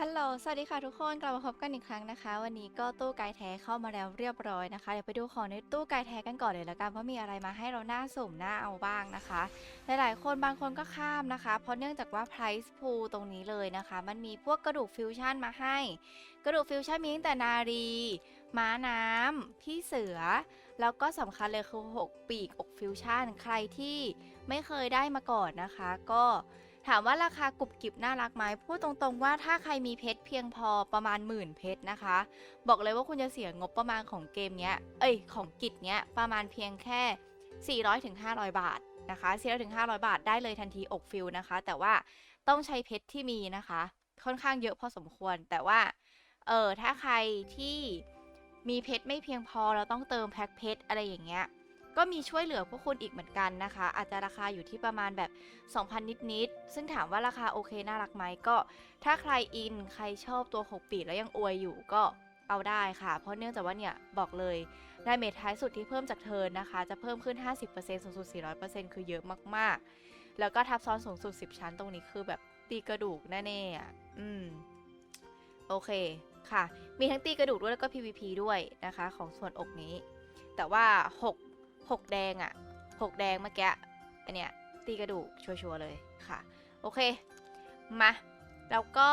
ฮัลโหล สวัสดีค่ะทุกคน กลับมาพบกันอีกครั้งนะคะ วันนี้ก็ตู้กด์แท้เข้ามาแล้วเรียบร้อยนะคะ เดี๋ยวไปดูของในตู้กด์แท้กันก่อนเลยละกันว่ามีอะไรมาให้เราหน้าสุ่มหน้าเอาบ้างนะคะ หลายๆ คนบางคนก็ข้ามนะคะ เพราะเนื่องจากว่า price pool ตรงนี้เลยนะคะ มันมีพวกกระดูกฟิวชั่นมาให้ กระดูกฟิวชั่นมีตั้งแต่นารี ม้าน้ำ พี่เสือ แล้วก็สำคัญเลยคือ 6 ปีกอกฟิวชั่น ใครที่ไม่เคยได้มาก่อนนะคะ ก็ ถามว่าราคากรุบกริบน่ารักไหมพูดตรงๆว่าถ้าใครมีเพชรเพียงพอประมาณหมื่นเพชรนะคะ บอกเลยว่าคุณจะเสียงบประมาณของเกมเนี้ย เอ้ยของกิจเนี้ยประมาณเพียงแค่ 400ถึง500 บาทนะคะ400ถึง500 บาทได้เลยทันทีอกฟิลนะคะ แต่ว่าต้องใช้เพชรที่มีนะคะ ค่อนข้างเยอะพอสมควร แต่ว่าเออถ้าใครที่มีเพชรไม่เพียงพอเราต้องเติมแพ็คเพชรอะไรอย่างเงี้ย ก็มีช่วยเหลือพวกคุณอีกเหมือนกันนะคะ อาจจะราคาอยู่ที่ประมาณแบบ 2,000 นิดๆซึ่งถามว่าราคาโอเคน่ารักไหมก็ ถ้าใครอินใครชอบตัว6ปีแล้วยังอวยอยู่ก็เอาได้ค่ะ เพราะเนื่องจากว่าเนี่ยบอกเลยดาเมจท้ายสุดที่เพิ่มจากเทินนะคะ จะเพิ่มขึ้น 50%สูงสุด 400%คือเยอะมากๆ แล้วก็ทับซ้อนสูงสุด 10 ชั้นตรงนี้คือแบบตีกระดูกแน่ๆอะอืม โอเคค่ะ มีทั้งตีกระดูกด้วยแล้วก็ PVP ด้วยนะคะ ของส่วนอกนี้ แต่ว่า 6 6แดงอะ่ะ6แดงเมื่อกี้อันเนี้ยตีกระดูกชัวร์ๆเลยค่ะ โอเค มาแล้วก็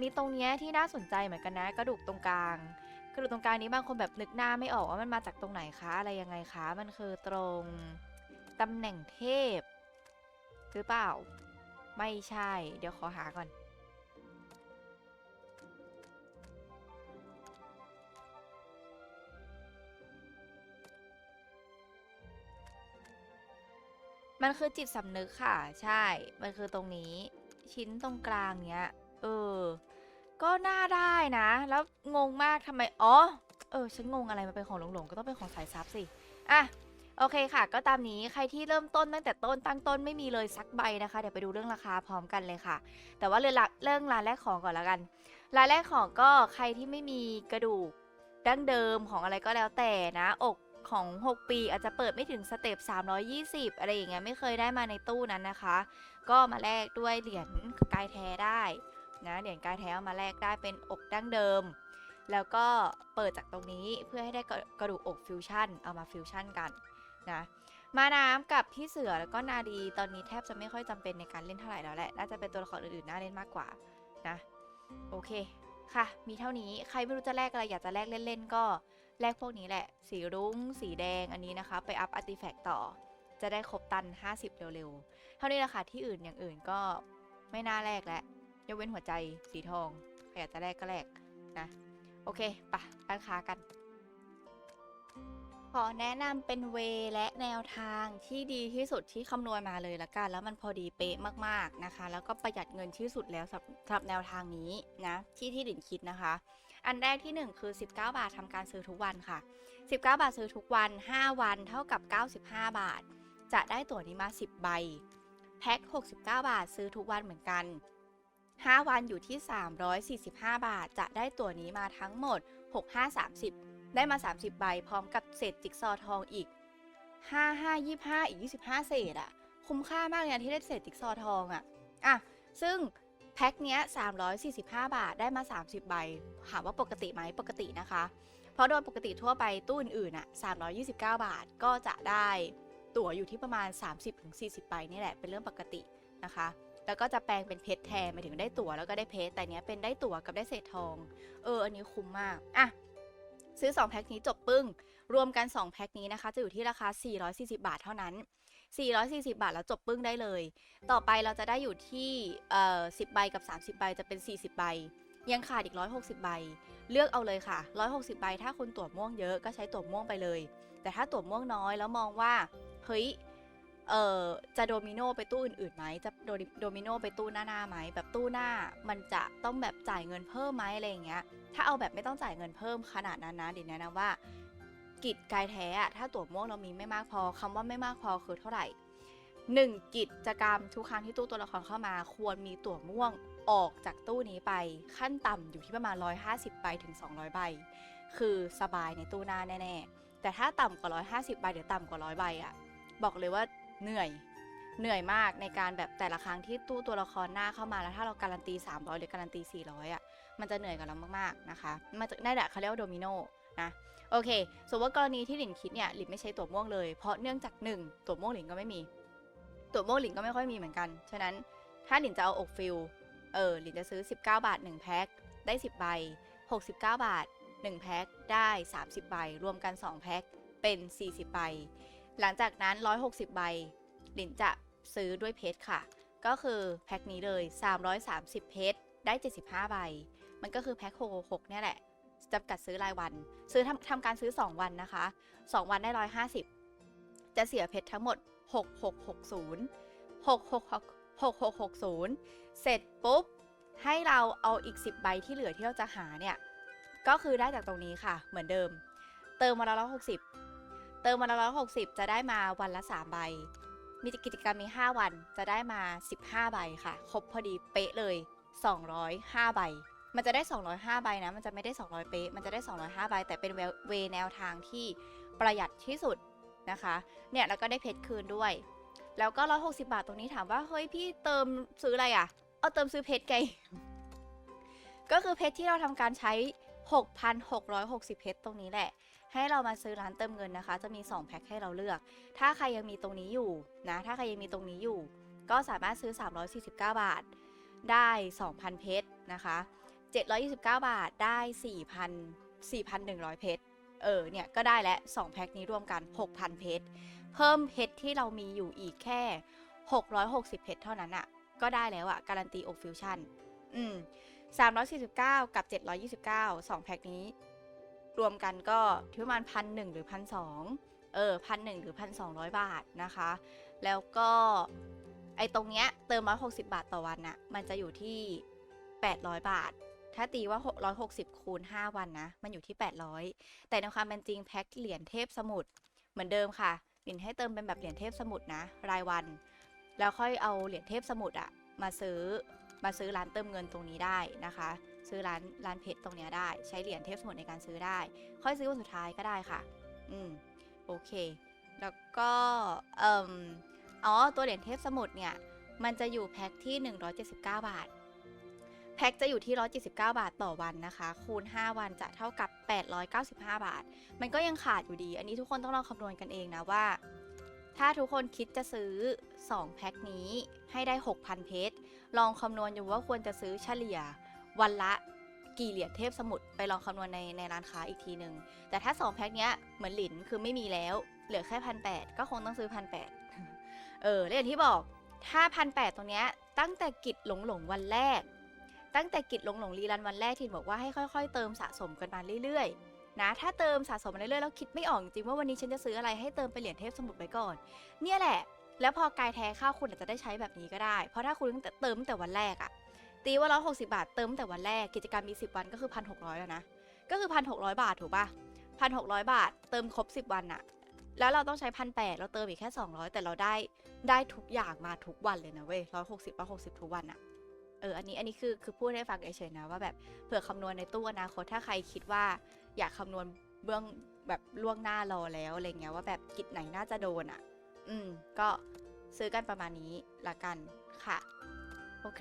มีตรงเนี้ยที่น่าสนใจเหมือนกันนะ กระดูกตรงกลาง กระดูกตรงกลางนี้บางคนแบบนึกหน้าไม่ออกว่ามันมาจากตรงไหนคะอะไรยังไงคะ มันคือตรงตำแหน่งเทพ หรือเปล่า ไม่ใช่ เดี๋ยวขอหาก่อน มันคือจิตสำนึกค่ะ ใช่ มันคือตรงนี้ ชิ้นตรงกลางเนี้ย เออ ก็น่าได้นะ แล้วงงมากทำไม อ๋อ เออ ฉันงงอะไรมันเป็นของหลงๆ ก็ต้องเป็นของสายซับสิ อะ โอเคค่ะ ก็ตามนี้ ใครที่เริ่มต้นตั้งแต่ต้นตั้งต้นไม่มีเลยสักใบนะคะ เดี๋ยวไปดูเรื่องราคาพร้อมกันเลยค่ะ แต่ว่าเรื่องละเรื่องร้านแรกของก่อนละกัน ร้านแรกของก็ใครที่ไม่มีกระดูกดั้งเดิมของอะไรก็แล้วแต่นะ อก ของ 6 ปี อาจจะเปิดไม่ถึงสเต็ป320 อะไรอย่างเงี้ยไม่เคยได้มาในตู้นั้นนะคะ ก็มาแลกด้วยเหรียญกายแท้ได้นะเหรียญกายแท้ามาแลกได้เป็นอกดั้งเดิม แล้วก็เปิดจากตรงนี้เพื่อให้ได้กระดูกอกฟิวชั่นเอามาฟิวชั่นกันนะมาน้ำกับพี่เสือแล้วก็นาดีตอนนี้แทบจะไม่ค่อยจำเป็นในการเล่นเท่าไหร่แล้วแหละ น่าจะเป็นตัวละครอื่นๆน่าเล่นมากกว่านะ โอเคค่ะ มีเท่านี้ใครไม่รู้จะแลกอะไรอยากจะแลกเล่นๆก็ แลกพวกนี้แหละ สีรุ้ง สีแดงอันนี้นะคะ ไปอัพอาร์ติแฟกต์ต่อ จะได้ครบตัน 50 เร็วๆ เท่านี้แหละค่ะ ที่อื่นอย่างอื่นก็ไม่น่าแลกแล้วยกเว้นหัวใจสีทองใครอยากจะแลกก็แลกนะ โอเคปะร้านค้ากัน ขอแนะนำเป็นเวและแนวทางที่ดีที่สุดที่คำนวณมาเลยละกัน แล้วมันพอดีเป๊ะมากๆนะคะ แล้วก็ประหยัดเงินที่สุดแล้วสำสำหรับแนวทางนี้นะที่ที่ดินคิดนะคะ อันแรกที่ 1 คือ 19 บาททำการซื้อทุกวันค่ะ 19 บาทซื้อทุกวัน 5 วันเท่ากับ 95 บาท จะได้ตั๋วนี้มา 10 ใบ แพ็ค69 บาทซื้อทุกวันเหมือนกัน 5 วันอยู่ที่ 345 บาท จะได้ตั๋วนี้มาทั้งหมด 65 30 ได้มา 30 ใบ พร้อมกับเศษจิ๊กซอทองอีก 55 25 อีก 25 เศษอะคุ้มค่ามากเลยที่ได้เศษจิ๊กซอทองอะอะซึ่ง แพ็คเนี้ย345 บาทได้มา 30 ใบถามว่าปกติไหมปกตินะคะ เพราะโดยปกติทั่วไปตู้อื่นๆอะ329 บาทก็จะได้ตั๋วอยู่ที่ประมาณ 30-40 ใบนี่แหละเป็นเรื่องปกตินะคะ แล้วก็จะแปลงเป็นเพชรแทนหมายถึงได้ตั๋วแล้วก็ได้เพชรแต่เนี้ยเป็นได้ตั๋วกับได้เศษทอง เอออันนี้คุ้มมากอะซื้อ 2 แพ็คนี้จบปึ้ง รวมกัน 2 แพ็คนี้นะคะ จะอยู่ที่ราคา 440 บาทเท่านั้น 440 บาทแล้วจบปึ้งได้เลย ต่อไปเราจะได้อยู่ที่เอ่อ10 ใบกับ 30 ใบจะเป็น 40 ใบ ยังขาดอีก 160 ใบ เลือกเอาเลยค่ะ 160 ใบ ถ้าคุณตั๋วม่วงเยอะก็ใช้ตั๋วม่วงไปเลย แต่ถ้าตั๋วม่วงน้อยแล้วมองว่า เฮ้ย เอ่อ จะโดมิโนไปตู้อื่นๆไหม จะโดโดมิโนไปตู้หน้าๆไหม แบบตู้หน้า มันจะต้องแบบจ่ายเงินเพิ่มไหมอะไรอย่างเงี้ย ถ้าเอาแบบไม่ต้องจ่ายเงินเพิ่มขนาดนั้นนะเดี๋ยวแนะนำว่า กิจกายแท้อะถ้าตั๋วม่วงเรามีไม่มากพอคำว่าไม่มากพอคือเท่าไหร่หนึ่งกิจกรรมทุกครั้งที่ตู้ตัวละครเข้ามา ควรมีตั๋วม่วงออกจากตู้นี้ไป ขั้นต่ำอยู่ที่ประมาณ 150ใบถึง 200 ใบ คือสบายในตู้หน้าแน่ๆ แต่ถ้าต่ำกว่า 150 ใบหรือต่ำกว่า 100 ใบอะบอกเลยว่าเหนื่อย เหนื่อยมากในการแบบแต่ละครั้งที่ตู้ตัวละครหน้าเข้ามาแล้วถ้าเราการันตี 300 หรือการันตี 400อะมันจะเหนื่อยกับเรามากๆนะคะ มันจะได้แหละเขาเรียกว่าโดมิโนนะ โอเคสมมติว่ากรณีที่หลินคิดเนี่ยหลินไม่ใช้ตัวม่วงเลย เพราะเนื่องจากหนึ่งตัวม่วงหลินก็ไม่มี ตัวม่วงหลินก็ไม่ค่อยมีเหมือนกัน ฉะนั้นถ้าหลินจะเอาอกฟิลเออหลินจะซื้อ 19 บาท 1 แพ็คได้ 10 ใบ 69 บาท 1 แพ็คได้ 30 ใบ รวมกัน 2 แพ็คเป็น 40 ใบ หลังจากนั้น 160 ใบ หลินจะซื้อด้วยเพชรค่ะ ก็คือแพ็คนี้เลย 330 เพชรได้ 75 ใบ มันก็คือแพ็ค666เนี่ยแหละ จำกัดซื้อรายวัน ซื้อทำทำการซื้อ 2 วันนะคะ 2 วันได้ 150 จะเสียเพชรทั้งหมด 6660 6660 เสร็จปุ๊บ ให้เราเอาอีก 10 ใบที่เหลือที่เราจะหาเนี่ย ก็คือได้จากตรงนี้ค่ะ เหมือนเดิม เติมวันละ160เติมวันละ160จะได้มาวันละ 3 ใบ มีกิจกรรมมี 5 วันจะได้มา 15 ใบค่ะ ครบพอดีเป๊ะเลย 205 ใบ มันจะได้ 205 ใบนะ มันจะไม่ได้ 200 เป๊ะ มันจะได้ 205 ใบ แต่เป็นเวแนวทางที่ประหยัดที่สุดนะคะ เนี่ยแล้วก็ได้เพชรคืนด้วย แล้วก็ 160 บาทตรงนี้ถามว่า เฮ้ยพี่เติมซื้ออะไรอะ่ะ เอาเติมซื้อเพชรไง ก็คือเพชรที่เราทำการใช้ 6,660 เพชรตรงนี้แหละ ให้เรามาซื้อร้านเติมเงินนะคะ จะมี 2 แพ็คให้เราเลือก ถ้าใครยังมีตรงนี้อยู่นะ ถ้าใครยังมีตรงนี้อยู่ ก็สามารถซื้อ 349 บาท ได้ 2,000 เพชรนะคะ 729 บาทได้ 4,000 4,100 เพชร เออ เนี่ย ก็ได้แล้ว2แพ็คนี้รวมกัน 6,000 เพชร เพิ่มเพชรที่เรามีอยู่อีกแค่ 660 เพชรเท่านั้นอะก็ได้แล้วอะการันตีโอฟิวชั่น อืม 349 กับ 729 2 แพ็คนี้ รวมกันก็ที่ประมาณพันหนึ่งหรือพันสองเออพันหนึ่งหรือพันสองร้อยบาทนะคะ แล้วก็ไอ้ตรงเนี้ยเติม160บาทต่อวันน่ะ มันจะอยู่ที่800บาท ถ้าตีว่า160 คูณ 5 วันนะ มันอยู่ที่ 800 แต่ในความเป็นจริงแพ็คเหรียญเทพสมุทรเหมือนเดิมค่ะหลินให้เติมเป็นแบบเหรียญเทพสมุทรนะ รายวัน แล้วค่อยเอาเหรียญเทพสมุทรอะมาซื้อมาซื้อร้านเติมเงินตรงนี้ได้นะคะ ซื้อร้านร้านเพชรตรงเนี้ยได้ ใช้เหรียญเทพสมุทรในการซื้อได้ ค่อยซื้อวันสุดท้ายก็ได้ค่ะ อืมโอเค แล้วก็เอ่มอ๋อตัวเหรียญเทพสมุทรเนี่ยมันจะอยู่แพ็คที่ 179 บาท แพ็คจะอยู่ที่ 179 บาทต่อวันนะคะ คูณ 5 วันจะเท่ากับ 895 บาท มันก็ยังขาดอยู่ดี อันนี้ทุกคนต้องลองคำนวณกันเองนะว่า ถ้าทุกคนคิดจะซื้อ 2 แพ็คนี้ให้ได้ 6,000 เพชร ลองคำนวณอยู่ว่าควรจะซื้อเฉลี่ยวันละกี่เหรียญเทพสมุทรไปลองคำนวณในในร้านค้าอีกทีหนึ่งแต่ถ้า 2 แพ็คเนี้ยเหมือนหลินคือไม่มีแล้ว เหลือแค่พันแก็คงต้องซื้อพันแเออแล้วอย่างที่บอกถ้าพันแตรงเนี้ยตั้งแต่กิจหลงหลงวันแรก ตั้งแต่กิจหลงหลงรีรันวันแรกที่บอกว่าให้ค่อยๆ เติมสะสมกันมาเรื่อยๆ นะ ถ้าเติมสะสมมาเรื่อยๆแล้วคิดไม่ออกจริงว่าวันนี้ฉันจะซื้ออะไรให้เติมไปเหรียญเทพสมุทรไปก่อน เนี่ยแหละ แล้วพอกายแท้ข้าวคุณอาจจะได้ใช้แบบนี้ก็ได้ เพราะถ้าคุณเติมตั้งแต่วันแรกอะตีว่าร้อยหกสิบาทเติมตั้งแต่วันแรกกิจกรรมมีสิบวันก็คือพันหกร้อยแล้วนะก็คือพันหกร้อยบาทถูกปะพันหกร้อยบาท เติมครบสิบวันอะแล้วเราต้องใช้พันแปดเราเติมอีกแค่สองร้อยแต่เราได้ได้ทุกอย่างมาทุกวันเลยนะเว้ยร้อยหกสิบร้อยหกสิบทุกวันอะ เอออันนี้อันนี้คือคือพูดให้ฟังเฉยๆนะว่าแบบเผื่อคำนวณในตู้อนาคตถ้าใครคิดว่า อยากคำนวณเบื้องแบบล่วงหน้ารอแล้วอะไรเงี้ยว่าแบบกิจไหนน่าจะโดนอะอืม ก็ซื้อกันประมาณนี้ละกันค่ะ โอเค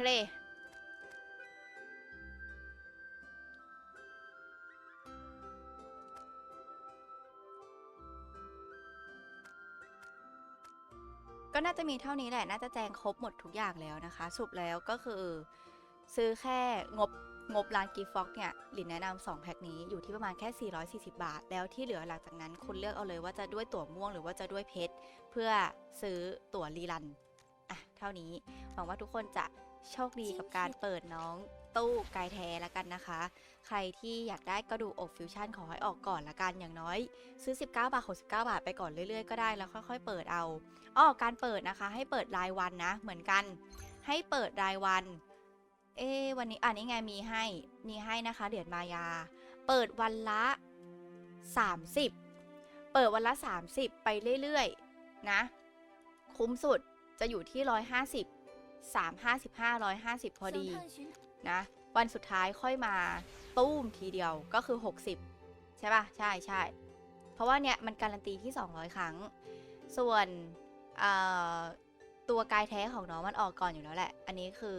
ก็น่าจะมีเท่านี้แหละ น่าจะแจงครบหมดทุกอย่างแล้วนะคะ สุปแล้วก็คือ ซื้อแค่งบงบร้านกีฟ็อกเนี่ยหลินแนะนำ2แพ็คนี้อยู่ที่ประมาณแค่ 440 บาท แล้วที่เหลือหลังจากนั้นคุณเลือกเอาเลยว่าจะด้วยตั๋วม่วงหรือว่าจะด้วยเพชรเพื่อซื้อตั๋วรีรัน อะ เท่านี้ หวังว่าทุกคนจะโชคดีกับการเปิดน้อง ตู้กายแท้แล้วกันนะคะ ใครที่อยากได้ก็ดูอกฟิวชั่นขอให้ออกก่อนละกันอย่างน้อย ซื้อ 19 บาท69บาทไปก่อนเรื่อยๆก็ได้แล้วค่อยๆ เปิดเอาอ้อการเปิดนะคะ ให้เปิดรายวันนะ เหมือนกัน ให้เปิดรายวัน เอ๊วันนี้อันนี้ไงมีให้มีให้นะคะเหรียญมายา เปิดวันละ 30 เปิดวันละ 30 ไปเรื่อยๆนะ คุ้มสุดจะอยู่ที่ 150 355 150 พอดี นะวันสุดท้ายค่อยมาตุ้มทีเดียวก็คือ 60 ใช่ปะใช่ใช่เพราะว่าเนี่ยมันการันตีที่ 200 ครั้ง ส่วนตัวกายแท้ของน้องมันออกก่อนอยู่แล้วแหละ อันนี้คือ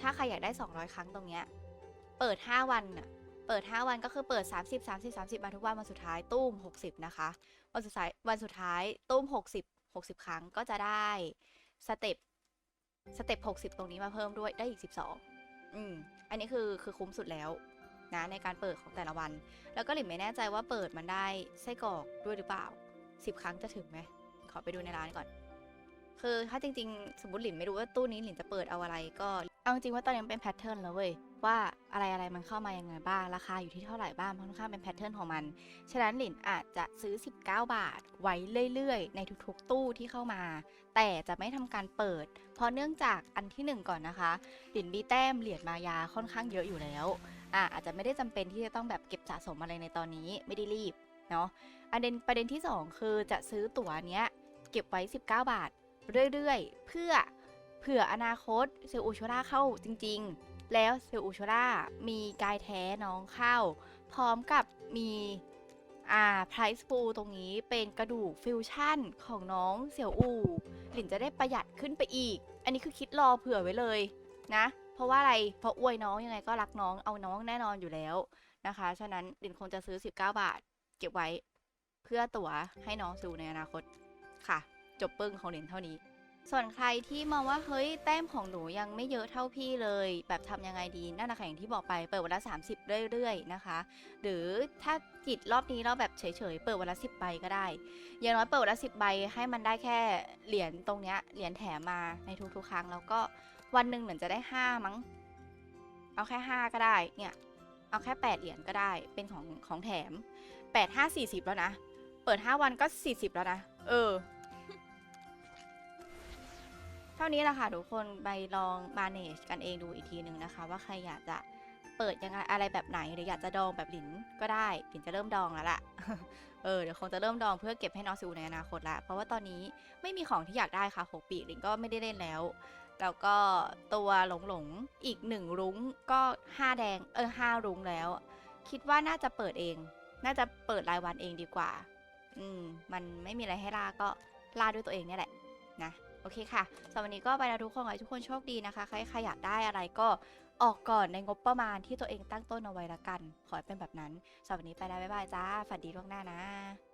ถ้าใครอยากได้ 200 ครั้งตรงเนี้ยเปิด 5 วันเปิด 5 วันก็คือเปิด 30 30 30 มาทุกวันวันสุดท้ายตุ้ม 60 นะคะ วันสุดท้ายวันสุดท้ายตุ้ม 60 60 ครั้งก็จะได้สเต็ปสเต็ป60 ตรงนี้มาเพิ่มด้วยได้อีก 12 อันนี้คือคือคุ้มสุดแล้วนะในการเปิดของแต่ละวัน แล้วก็หลินไม่แน่ใจว่าเปิดมันได้ไส้กรอกด้วยหรือเปล่า 10 ครั้งจะถึงไหมขอไปดูในร้านก่อน คือถ้าจริง ๆ สมมติหลินไม่รู้ว่าตู้นี้หลินจะเปิดเอาอะไรก็เอาจริงว่าตอนนี้เป็นแพทเทิร์นแล้วเว้ย ว่าอะไรอะไรมันเข้ามายังไงบ้าง ราคาอยู่ที่เท่าไหร่บ้างเพราะค่อนข้างเป็นแพทเทิร์นของมัน ฉะนั้นหลินอาจจะซื้อ 19 บาทไว้เรื่อยๆ ในทุกๆ ตู้ที่เข้ามา แต่จะไม่ทำการเปิด เพราะเนื่องจากอันที่หนึ่งก่อนนะคะหลินมีแต้มเหรียญมายาค่อนข้างเยอะอยู่แล้วอะอาจจะไม่ได้จำเป็นที่จะต้องแบบเก็บสะสมอะไรในตอนนี้ไม่ได้รีบเนาะอันเดนประเด็นที่ 2 คือจะซื้อตั๋วเนี้ยเก็บไว้ 19 บาท เรื่อยๆ เพื่อเผื่ออนาคตเซลล์อูชูราเข้าจริง ๆ แล้วเซลล์อูชูรามีกายแท้น้องเข้า พร้อมกับมีอ่าไพรส์ปูตรงนี้เป็นกระดูกฟิวชั่นของน้องเสี่ยวอู หลินจะได้ประหยัดขึ้นไปอีก อันนี้คือคิดรอเผื่อไว้เลยนะ เพราะว่าอะไร เพราะอวยน้องยังไงก็รักน้องเอาน้องแน่นอนอยู่แล้วนะคะ ฉะนั้นหลินคงจะซื้อ 19 บาท เก็บไว้เพื่อตั๋วให้น้องซูในอนาคตค่ะ จบปึ้งของหลินเท่านี้ ส่วนใครที่มองว่าเฮ้ยแต้มของหนูยังไม่เยอะเท่าพี่เลย แบบทำยังไงดีนั่นนะคะอย่างที่บอกไปเปิดวันละ 30 เรื่อยๆนะคะ หรือถ้าจิตรอบนี้เราแบบเฉยๆเปิดวันละ10ใบก็ได้อย่างน้อยเปิดวันละ10ใบให้มันได้แค่เหรียญตรงเนี้ยเหรียญแถมมาในทุกๆครั้งแล้วก็วันหนึ่งเหมือนจะได้ 5 มั้ง เอาแค่ 5 ก็ได้เนี่ยเอาแค่ 8 เหรียญก็ได้เป็นของของแถม 8 5 40 แล้วนะ เปิด 5 วันก็ 40 แล้วนะ เออ ท่านี้แหละค่ะทุกคนไปลอง manage กันเองดูอีกทีหนึ่งนะคะ ว่าใครอยากจะเปิดยังไงอะไรแบบไหนหรืออยากจะดองแบบหลินก็ได้หลินจะเริ่มดองแล้วล่ะเออเดี๋ยวคงจะเริ่มดองเพื่อเก็บให้น้องซิวในอนาคตละเพราะว่าตอนนี้ไม่มีของที่อยากได้ค่ะหกปีหลินก็ไม่ได้เล่นแล้ว แล้วก็ตัวหลงหลงๆอีกหนึ่งรุ้งก็ห้าแดงเออห้ารุ้งแล้ว คิดว่าน่าจะเปิดเอง น่าจะเปิดรายวันเองดีกว่า อืมมันไม่มีอะไรให้ล่าก็ล่าด้วยตัวเองเนี่ยแหละนะ โอเคค่ะสำหรับวันนี้ก็ไปแล้วทุกคนขอให้ทุกคนโชคดีนะคะใครใครอยากได้อะไรก็ออกก่อนในงบประมาณที่ตัวเองตั้งต้นเอาไว้ละกัน ขอให้เป็นแบบนั้นสำหรับวันนี้ไปแล้วบ๊ายบายจ้าฝันดีล่วงหน้านะ